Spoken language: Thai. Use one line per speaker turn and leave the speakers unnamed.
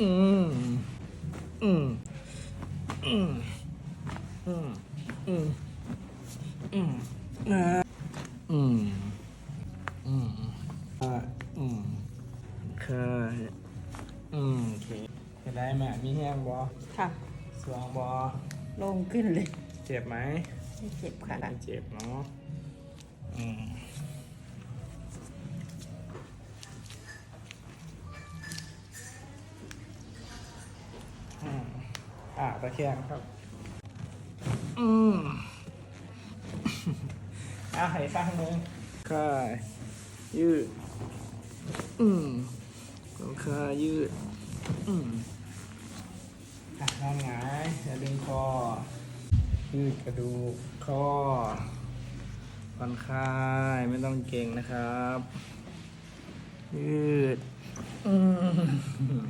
อืม อืม อืม อืม อืม อืมอ่าอืม อืมอ่าอืมเค่ะอืมโอเคจะได้ไหมมีแห้งบอ
ค่ะ
สวงบอ
ลงขึ้นเลย
เจ็บไหม
ไม่เจ็บค่ะ
ไม่เจ็บเนาะ อืม อ่าตะแคงครับ อืมอะให้ข้างหนึงค่ายยืด อืมต้นขายืด อืมอะนอนหงายอย่าดึงคอ ยืดกระดูกข้อผ่อนคลายไม่ต้องเก่งนะครับ ยืด อืม